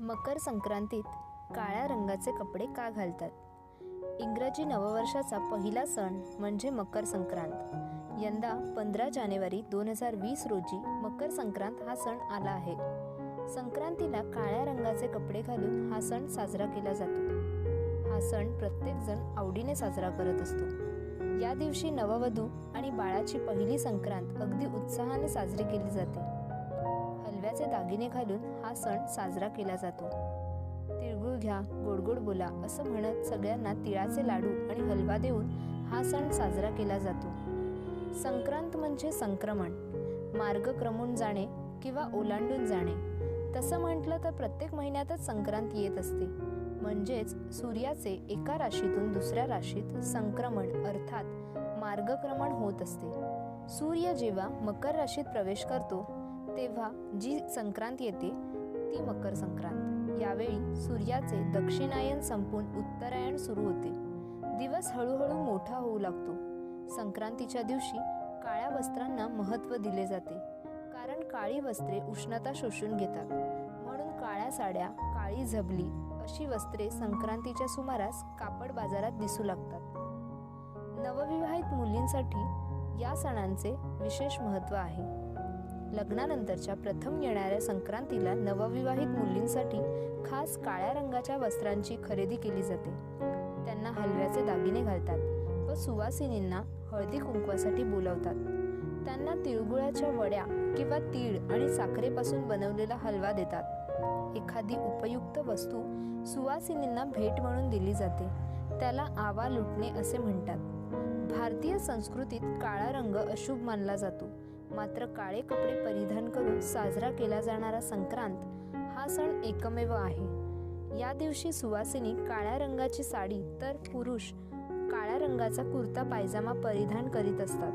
मकर संक्रांतीत काळ्या रंगाचे कपडे का घालतात? इंग्रजी नववर्षाचा पहिला सण म्हणजे मकर संक्रांत. यंदा पंधरा जानेवारी दोन हजार वीस रोजी मकर संक्रांत हा सण आला आहे. संक्रांतीला काळ्या रंगाचे कपडे घालून हा सण साजरा केला जातो. हा सण प्रत्येकजण आवडीने साजरा करत असतो. या दिवशी नववधू आणि बाळाची पहिली संक्रांत अगदी उत्साहाने साजरी केली जाते. हलव्याचे दागिने घालून हा सण साजरा केला जातो. तिळगुळ घ्या गोडगोड बोला असं म्हणत सगळ्यांना तिळाचे लाडू आणि हलवा देऊन हा सण साजरा केला जातो. संक्रांत म्हणजे संक्रमण. मार्ग क्रमून जाणे किंवा ओलांडून जाणे. तसं म्हटलं तर प्रत्येक महिन्यातच संक्रांत येत असते. म्हणजेच सूर्याचे एका राशीतून दुसऱ्या राशीत संक्रमण अर्थात मार्गक्रमण होत असते. सूर्य जेव्हा मकर राशीत प्रवेश करतो तेव्हा जी संक्रांत येते ती मकर संक्रांत. यावेळी सूर्याचे दक्षिणायन संपून उत्तरायण सुरू होते. दिवस हळूहळू मोठा होऊ लागतो. संक्रांतीच्या दिवशी काळ्या वस्त्रांना महत्त्व दिले जाते. कारण काळी वस्त्रे उष्णता शोषून घेतात. म्हणून काळ्या साड्या काळी झबली अशी वस्त्रे संक्रांतीच्या सुमारास कापड बाजारात दिसू लागतात. नवविवाहित मुलींसाठी या सणांचे विशेष महत्त्व आहे. लग्नानंतरच्या प्रथम येणाऱ्या संक्रांतीला नवविवाहित मुलींसाठी खास काळ्या रंगाच्या वस्त्रांची खरेदी केली जाते. त्यांना हलव्याचे दागिने घालतात व सुवासिनींना हळदी कुंकवासाठी बोलावतात. त्यांना तिळगुळाच्या वड्या किंवा तीळ आणि साखरेपासून बनवलेला हलवा देतात. एखादी उपयुक्त वस्तू सुवासिनींना भेट म्हणून दिली जाते. त्याला आवा लुटणे असे म्हणतात. भारतीय संस्कृतीत काळा रंग अशुभ मानला जातो. मात्र काळे कपडे परिधान करून साजरा केला जाणारा संक्रांत हा सण एकमेव आहे. या दिवशी सुवासिनी काळ्या रंगाची साडी तर पुरुष काळ्या रंगाचा कुर्ता पायजामा परिधान करीत असतात.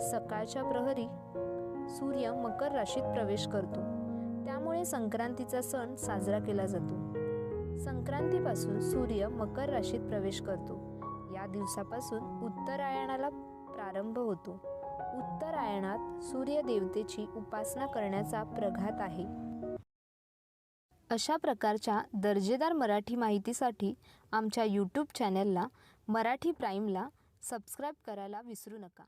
सकाळच्या प्रहरी सूर्य मकर राशीत प्रवेश करतो. त्यामुळे संक्रांतीचा सण साजरा केला जातो. संक्रांतीपासून सूर्य मकर राशीत प्रवेश करतो. या दिवसापासून उत्तरायणाला प्रारंभ होतो. उत्तरायणात सूर्यदेवतेची उपासना करण्याचा प्रघात आहे. अशा प्रकारच्या दर्जेदार मराठी माहितीसाठी आमच्या यूट्यूब चॅनलला मराठी प्राईमला सबस्क्राईब करायला विसरू नका.